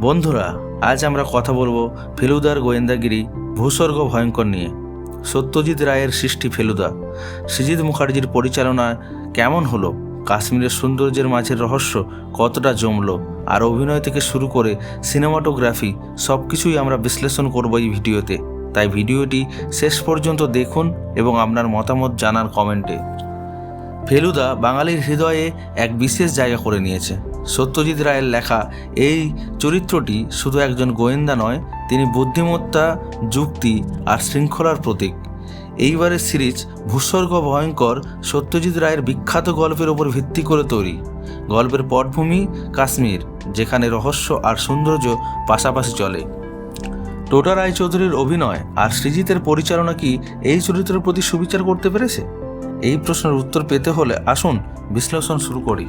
বন্ধুরা, আজ আমরা কথা বলব ফেলুদার গোয়েন্দাগিরি ভূস্বর্গ ভয়ঙ্কর নিয়ে। সত্যজিৎ রায়ের সৃষ্টি ফেলুদা। সৃজিত মুখার্জির পরিচালনা কেমন হলো? কাশ্মীরের সৌন্দর্যের মাঝের রহস্য কতটা জমলো? আর অভিনয় থেকে শুরু করে সিনেমাটোগ্রাফি সব কিছুই আমরা বিশ্লেষণ করব এই ভিডিওতে। তাই ভিডিওটি শেষ পর্যন্ত দেখুন এবং আপনার মতামত জানান কমেন্টে। ফেলুদা বাঙালির হৃদয়ে এক বিশেষ জায়গা করে নিয়েছে। সত্যজিৎ রায়ের লেখা এই চরিত্রটি শুধু একজন গোয়েন্দা নয়, তিনি বুদ্ধিমত্তা, যুক্তি আর শৃঙ্খলার প্রতীক। এইবারের সিরিজ ভূস্বর্গ ভয়ঙ্কর সত্যজিৎ রায়ের বিখ্যাত গল্পের ওপর ভিত্তি করে তৈরি। গল্পের পটভূমি কাশ্মীর, যেখানে রহস্য আর সৌন্দর্য পাশাপাশি চলে। টোটা রায়চৌধুরীর অভিনয় আর সৃজিতের পরিচালনা কি এই চরিত্রের প্রতি সুবিচার করতে পেরেছে? এই প্রশ্নের উত্তর পেতে হলে আসুন বিশ্লেষণ শুরু করি।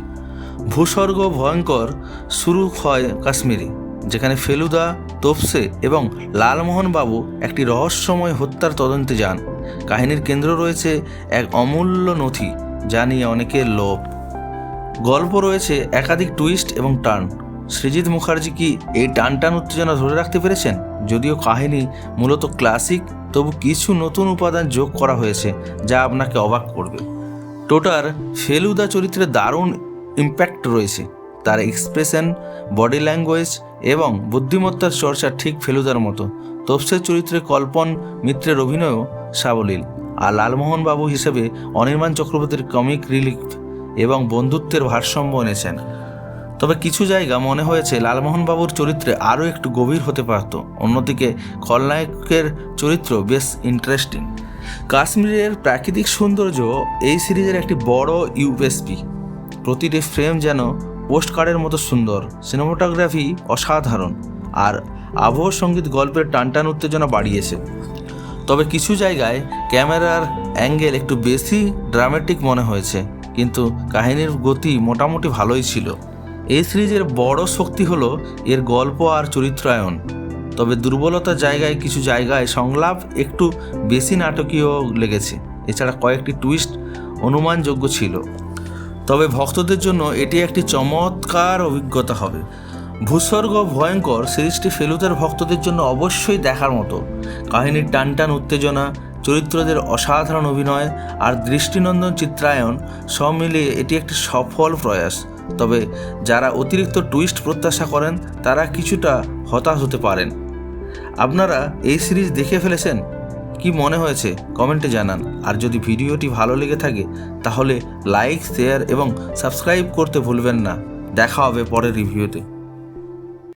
ভূস্বর্গ ভয়ঙ্কর শুরু হয় কাশ্মীরে, যেখানে ফেলুদা, তোপসে এবং লালমোহনবাবু একটি রহস্যময় হত্যার তদন্তে যান। কাহিনীর কেন্দ্র রয়েছে এক অমূল্য নথি, যা নিয়ে অনেকের লোভ। গল্প রয়েছে একাধিক টুইস্ট এবং টার্ন। সৃজিত মুখার্জি কি এই টান টান উত্তেজনা ধরে রাখতে পেরেছেন? যদিও কাহিনী মূলত ক্লাসিক, তবু কিছু নতুন উপাদান যোগ করা হয়েছে, যা আপনাকে অবাক করবে। টোটার ফেলুদা চরিত্রে দারুণ ইম্প্যাক্ট রয়েছে। তার এক্সপ্রেশন বডি ল্যাঙ্গুয়েজ এবং বুদ্ধিমত্তার চর্চা ঠিক ফেলুদার মতো। তফসের চরিত্রে কল্পন, মিত্রের অভিনয়ও সাবলীল। আর লালমোহন বাবু হিসেবে অনির্বাণ চক্রবর্তীর কমিক রিলিফ এবং বন্ধুত্বের ভারসাম্য এনেছেন। তবে কিছু জায়গা মনে হয়েছে লালমোহন বাবুর চরিত্রে আরও একটু গভীর হতে পারত। অন্যদিকে খলনায়কের চরিত্র বেশ ইন্টারেস্টিং কাশ্মীরের প্রাকৃতিক সৌন্দর্য এই সিরিজের একটি বড় ইউএসপি প্রতিটি ফ্রেম যেন পোস্ট কার্ডের মতো সুন্দর, সিনেমাটোগ্রাফি অসাধারণ, আর আবহ সংগীত গল্পের টানটান উত্তেজনা বাড়িয়েছে। তবে কিছু জায়গায় ক্যামেরার অ্যাঙ্গেল একটু বেশি ড্রামেটিক মনে হয়েছে, কিন্তু কাহিনীর গতি মোটামুটি ভালোই ছিল। এই সিরিজের বড় শক্তি হলো এর গল্প আর চরিত্রায়ন। তবে দুর্বলতার জায়গায় কিছু জায়গায় সংলাপ একটু বেশি নাটকীয় লেগেছে। এছাড়া কয়েকটি টুইস্ট অনুমানযোগ্য ছিল। তবে ভক্তদের জন্য এটি একটি চমৎকার অভিজ্ঞতা হবে। ভূস্বর্গ ভয়ঙ্কর সিরিজটি ফেলুদার ভক্তদের জন্য অবশ্যই দেখার মতো। কাহিনীর টানটান উত্তেজনা, চরিত্রদের অসাধারণ অভিনয় আর দৃষ্টিনন্দন চিত্রায়ন সব মিলিয়ে এটি একটি সফল প্রয়াস। তবে যারা অতিরিক্ত টুইস্ট প্রত্যাশা করেন, তারা কিছুটা হতাশ হতে পারেন। আপনারা এই সিরিজ দেখে ফেলেছেন? কি মনে হয়েছে কমেন্টে জানান। আর যদি ভিডিওটি ভালো লেগে থাকে, তাহলে লাইক, শেয়ার এবং সাবস্ক্রাইব করতে ভুলবেন না। দেখা হবে পরের রিভিউতে।